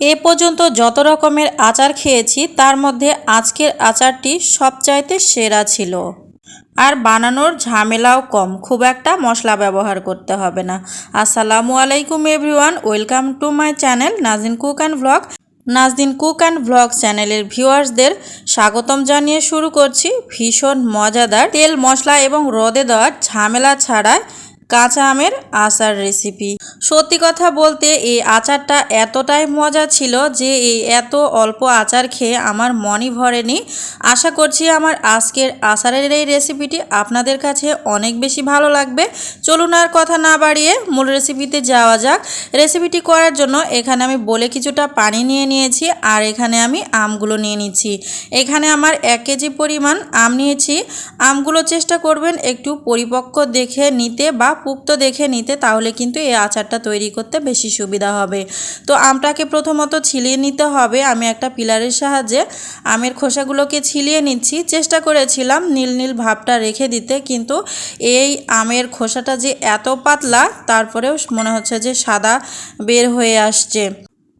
এ পর্যন্ত যত রকমের আচার খেয়েছি, তার মধ্যে আজকের আচারটি সবচাইতে সেরা ছিল। আর বানানোর ঝামেলাও কম, খুব একটা মশলা ব্যবহার করতে হবে না। আসসালামু আলাইকুম everyone, welcome to my channel Nazin cook and blog. Nazdin cook and blog চ্যানেলের ভিউয়ার্সদের স্বাগতম জানিয়ে শুরু করছি ভীষণ মজাদার তেল মশলা এবং রদে দেওয়ার ঝামেলা ছাড়াই কাঁচা আমের আচার রেসিপি সত্যি কথা বলতে এই আচারটা এতটাই মজা ছিল যে এই এত অল্প আচার খেয়ে আমার মনই ভরেনি। আশা করছি আমার আজকের আচারের এই রেসিপিটি আপনাদের কাছে অনেক বেশি ভালো লাগবে। চলুন আর কথা না বাড়িয়ে মূল রেসিপিতে যাওয়া যাক। রেসিপিটি করার জন্য এখানে আমি বলে কিছুটা পানি নিয়ে নিয়েছি আর এখানে আমি আমগুলো নিয়ে নিচ্ছি। এখানে আমার এক কেজি পরিমাণ আম নিয়েছি। আমগুলো চেষ্টা করবেন একটু পরিপক্ক দেখে নিতে বা পুক্ত দেখে নিতে তাহলে কিন্তু এই আচারটা তৈরি করতে বেশি সুবিধা হবে। তো আমটাকে প্রথমত ছিলিয়ে নিতে হবে। আমি একটা পিলারের সাহায্যে আমের খোসাগুলোকে ছিলিয়ে নিচ্ছি। চেষ্টা করেছিলাম নীল নীল ভাবটা রেখে দিতে, কিন্তু এই আমের খোসাটা যে এত পাতলা, তারপরেও মনে হচ্ছে যে সাদা বের হয়ে আসছে।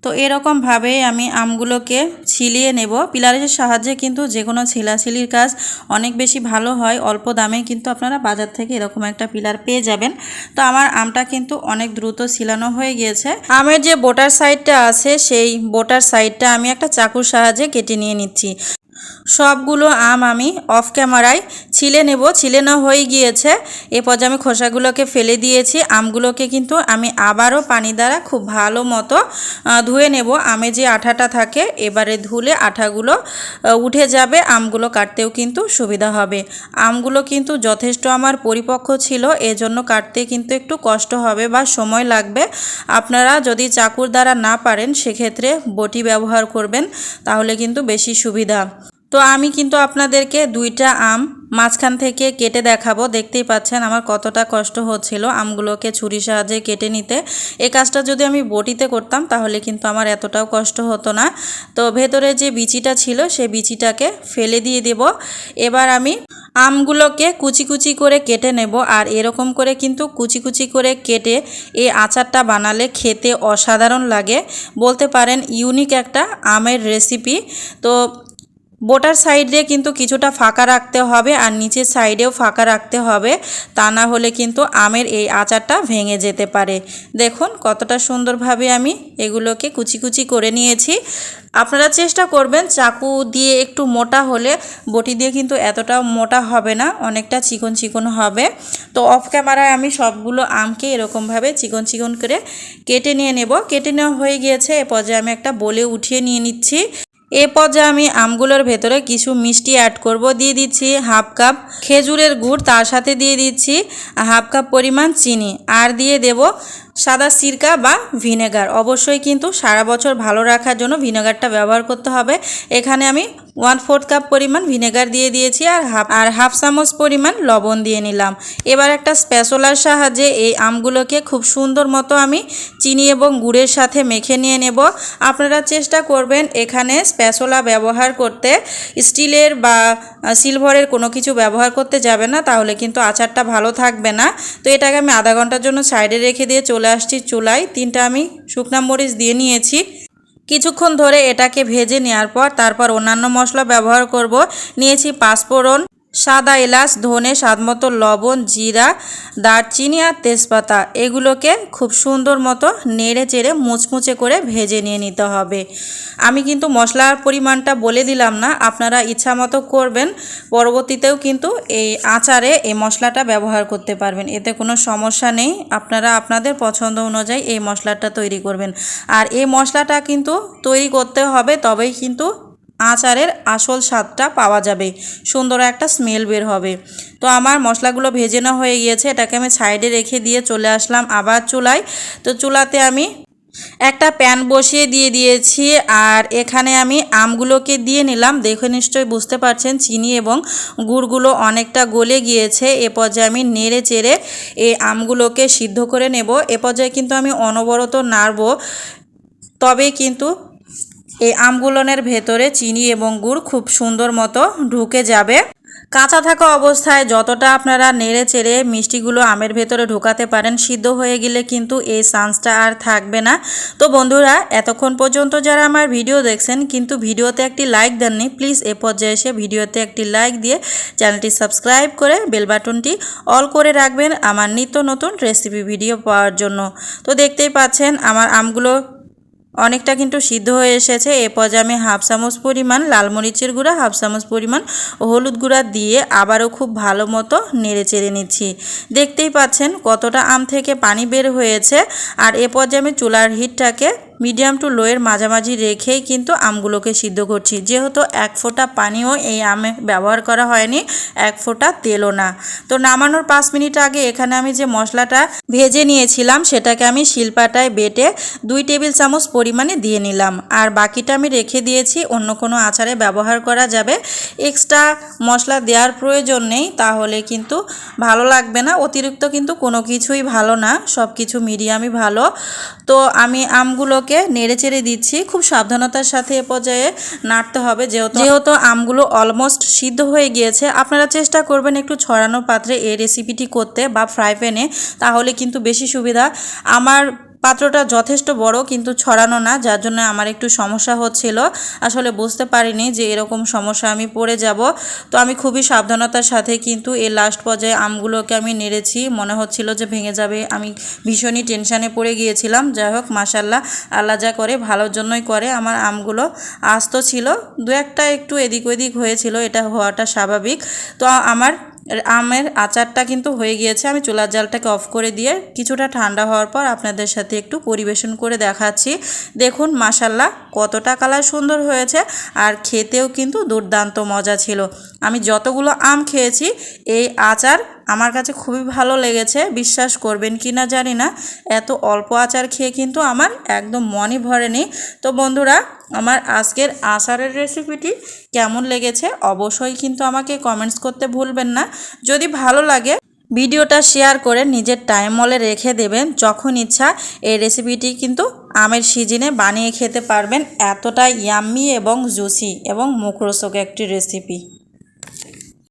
তো এরকমভাবে আমি আমগুলোকে ছিলিয়ে নেব। পিলারের সাহায্যে কিন্তু যে কোনো ছিলাছিলির কাজ অনেক বেশি ভালো হয়। অল্প দামে কিন্তু আপনারা বাজার থেকে এরকম একটা পিলার পেয়ে যাবেন। তো আমার আমটা কিন্তু অনেক দ্রুত ছিলানো হয়ে গিয়েছে। আমের যে বোটার সাইডটা আছে, সেই বোটার সাইডটা আমি একটা চাকুর সাহায্যে কেটে নিয়ে নিচ্ছি। সবগুলো আম আমি অফ ক্যামেরায় ছিলে নেব। ছিলে নেওয়া হয়ে গিয়েছে। এ পর্যায়ে আমি খোসাগুলোকে ফেলে দিয়েছি। আমগুলোকে কিন্তু আমি আবারও পানি দ্বারা খুব ভালো মতো ধুয়ে নেব। আমে যে আঠাটা থাকে, এবারে ধুলে আঠাগুলো উঠে যাবে। আমগুলো কাটতেও কিন্তু সুবিধা হবে। আমগুলো কিন্তু যথেষ্ট আমার পরিপক্ক ছিল। এজন্য কাটতে কিন্তু একটু কষ্ট হবে বা সময় লাগবে। আপনারা যদি চাকুর দ্বারা না পারেন, সেক্ষেত্রে বটি ব্যবহার করবেন। তাহলে কিন্তু বেশি সুবিধা। তো আমি কিন্তু আপনাদেরকে দুইটা আম মাঝখান থেকে কেটে দেখাবো। দেখতেই পাচ্ছেন আমার কতটা কষ্ট হচ্ছিল আমগুলোকে ছুরি সাহায্যে কেটে নিতে। এই কাজটা যদি আমি বটিতে করতাম তাহলে কিন্তু আমার এতটাও কষ্ট হতো না। তো ভেতরে যে বিচিটা ছিল সেই বিচিটাকে ফেলে দিয়ে দেব। এবার আমি আমগুলোকে কুচি কুচি করে কেটে নেব আর এরকম করে কিন্তু কুচি কুচি করে কেটে এই আচারটা বানালে খেতে অসাধারণ লাগে। বলতে পারেন ইউনিক একটা আমের রেসিপি তো বোটার সাইডে কিন্তু কিছুটা ফাঁকা রাখতে হবে আর নিচের সাইডেও ফাঁকা রাখতে হবে। তা না হলে কিন্তু আমের এই আচারটা ভেঙে যেতে পারে। দেখুন কতটা সুন্দরভাবে আমি এগুলোকে কুচি কুচি করে নিয়েছি। আপনারা চেষ্টা করবেন চাকু দিয়ে একটু মোটা হলে, বটি দিয়ে কিন্তু এতটাও মোটা হবে না, অনেকটা চিকন চিকন হবে। তো অফ ক্যামেরায় আমি সবগুলো আমকে এরকমভাবে চিকন চিকন করে কেটে নিয়ে নেব। কেটে নেওয়া হয়ে গিয়েছে, এ পর্যায়ে আমি একটা বলে উঠিয়ে নিয়ে নিচ্ছি। এ পর্যায়ে আমি আমগুলোর ভেতরে কিছু মিষ্টি অ্যাড করব। দিয়ে দিচ্ছি হাফ কাপ খেজুরের গুড়, তার সাথে দিয়ে দিচ্ছি হাফ কাপ পরিমাণ চিনি। আর দিয়ে দেব সাদা সিরকা বা ভিনেগার। অবশ্যই কিন্তু সারা বছর ভালো রাখার জন্য ভিনেগারটা ব্যবহার করতে হবে। এখানে আমি ওয়ান ফোর্থ কাপ পরিমাণ ভিনেগার দিয়ে দিয়েছি আর হাফ আর হাফ চামচ পরিমাণ লবণ দিয়ে নিলাম। এবার একটা স্প্যাচোলার সাহায্যে এই আমগুলোকে খুব সুন্দর মতো আমি চিনি এবং গুড়ের সাথে মেখে নিয়ে নেব। আপনারা চেষ্টা করবেন এখানে স্প্যাচোলা ব্যবহার করতে। স্টিলের বা সিলভারের কোনো কিছু ব্যবহার করতে যাবে না, তাহলে কিন্তু আচারটা ভালো থাকবে না। তো এটাকে আমি আধা ঘণ্টার জন্য সাইডে রেখে দিয়ে চলে আসছি চুলায়। তিনটা আমি শুকনা মরিচ দিয়ে নিয়েছি। কিছুক্ষণ ধরে এটাকে ভেজে নেওয়ার পর তারপর অন্যান্য মশলা ব্যবহার করব। নিয়েছি পাঁচফোড়ন সাদা এলাচ, ধনে, স্বাদমতো লবণ, জিরা, দারচিনি আর তেজপাতা। এগুলোকে খুব সুন্দর মতো নেড়ে চেড়ে মুচমুচে করে ভেজে নিয়ে নিতে হবে। আমি কিন্তু মশলার পরিমাণটা বলে দিলাম না, আপনারা ইচ্ছা মতো করবেন। পরবর্তীতেও কিন্তু এই আচারে এই মশলাটা ব্যবহার করতে পারবেন। এতে কোনো সমস্যা নেই, আপনারা আপনাদের পছন্দ অনুযায়ী এই মশলাটা তৈরি করবেন। আর এই মশলাটা কিন্তু তৈরি করতে হবে, তবেই কিন্তু আচারের আসল স্বাদটা পাওয়া যাবে। সুন্দর একটা স্মেল বের হবে। তো আমার মশলাগুলো ভেজে নেওয়া হয়ে গিয়েছে, এটাকে আমি সাইডে রেখে দিয়ে চলে আসলাম আবার চুলায়। তো চুলাতে আমি একটা প্যান বসিয়ে দিয়ে দিয়েছি আর এখানে আমি আমগুলোকে দিয়ে নিলাম। দেখে নিশ্চয়ই বুঝতে পারছেন, চিনি এবং গুড়গুলো অনেকটা গলে গিয়েছে। এ পর্যায়ে আমি নেড়ে চেড়ে এই আমগুলোকে সিদ্ধ করে নেব। এ পর্যায়ে কিন্তু আমি অনবরত নাড়ব। তবেই কিন্তু এই আমগুলনের ভেতরে চিনি এবং গুড় খুব সুন্দর মতো ঢুকে যাবে। কাঁচা থাকা অবস্থায় যতটা আপনারা নেড়ে চেড়ে মিষ্টিগুলো আমের ভেতরে ঢোকাতে পারেন, সিদ্ধ হয়ে গেলে কিন্তু এই চান্সটা আর থাকবে না। তো বন্ধুরা, এতক্ষণ পর্যন্ত যারা আমার ভিডিও দেখছেন, কিন্তু ভিডিওতে একটি লাইক দেননি, প্লিজ এ পর্যায়ে এসে ভিডিওতে একটি লাইক দিয়ে চ্যানেলটি সাবস্ক্রাইব করে বেল বাটনটি অল করে রাখবেন আমার নিত্য নতুন রেসিপি ভিডিও পাওয়ার জন্য। তো দেখতেই পাচ্ছেন, আমার আমগুলো অনেকটা কিন্তু সিদ্ধ হয়ে এসেছে। এ পর্যায়ে আমি হাফ চামচ পরিমাণ লাল মরিচের গুঁড়া, হাফ চামচ পরিমাণ হলুদ গুঁড়া দিয়ে আবারও খুব ভালো মতো নেড়ে চেড়ে নিচ্ছি। দেখতেই পাচ্ছেন কতটা আম থেকে পানি বের হয়েছে। আর এ পর্যায়ে আমি চুলার হিটটাকে মিডিয়াম টু লোয়ের মাঝামাঝি রেখেই কিন্তু আমগুলোকে সিদ্ধ করছি। যেহেতু এক ফোঁটা পানিও এই আমে ব্যবহার করা হয়নি, এক ফোঁটা তেলও না। তো নামানোর পাঁচ মিনিট আগে এখানে আমি যে মশলাটা ভেজে নিয়েছিলাম, সেটাকে আমি শিলপাটায় বেটে দুই টেবিল চামচ পরিমাণে দিয়ে নিলাম। আর বাকিটা আমি রেখে দিয়েছি, অন্য কোনো আচারে ব্যবহার করা যাবে। এক্সট্রা মশলা দেওয়ার প্রয়োজন নেই, তাহলে কিন্তু ভালো লাগবে না। অতিরিক্ত কিন্তু কোনো কিছুই ভালো না সব কিছু মিডিয়ামই ভালো। তো আমি আমগুলোকে নেড়ে চেড়ে দিচ্ছি। খুব সাবধানতার সাথে এ পর্যায়ে নাড়তে হবে, যেহেতু যেহেতু আমগুলো অলমোস্ট সিদ্ধ হয়ে গিয়েছে। আপনারা চেষ্টা করবেন একটু ছড়ানো পাত্রে এই রেসিপিটি করতে বা ফ্রাই প্যানে তাহলে কিন্তু বেশি সুবিধা। আমার পাত্রটা যথেষ্ট বড়, কিন্তু ছড়ানো না, যার জন্য আমার একটু সমস্যা হচ্ছিল। আসলে বুঝতে পারিনি যে এরকম সমস্যা আমি পড়ে যাব। তো আমি খুবই সাবধানতার সাথে কিন্তু এই লাস্ট পর্যায়ে আমগুলোকে আমি নেড়েছি। মনে হচ্ছিল যে ভেঙে যাবে। আমি ভীষণই টেনশানে পড়ে গিয়েছিলাম। যাই হোক মাসাল্লাহ আল্লাহ যা করে, ভালোর জন্যই করে। আমার আমগুলো আস্ত ছিল। দু একটা একটু এদিক ওদিক হয়েছিল, এটা হওয়াটা স্বাভাবিক। তো আমার আমের আচারটা কিন্তু হয়ে গিয়েছে। আমি চুলার জালটাকে অফ করে দিয়ে কিছুটা ঠান্ডা হওয়ার পর আপনাদের সাথে একটু পরিবেশন করে দেখাচ্ছি। দেখুন মাসাল্লাহ কতটা কালার সুন্দর হয়েছে আর খেতেও কিন্তু দুর্দান্ত মজা ছিল। আমি যতগুলো আম খেয়েছি, এই আচার আমার কাছে খুবই ভালো লেগেছে, বিশ্বাস করবেন কি না জানি না। এত অল্প আচার খেয়ে কিন্তু আমার একদম মনই ভরেনি। তো বন্ধুরা, আমার আজকের আচারের রেসিপিটি কেমন লেগেছে অবশ্যই কিন্তু আমাকে কমেন্টস করতে ভুলবেন না। যদি ভালো লাগে, ভিডিওটা শেয়ার করে নিজের টাইম মলে রেখে দেবেন। যখন ইচ্ছা, এই রেসিপিটি কিন্তু আমের সিজনে বানিয়ে খেতে পারবেন। এতটাই ইয়াম্মি এবং জুসি এবং মুখরোচক একটি রেসিপি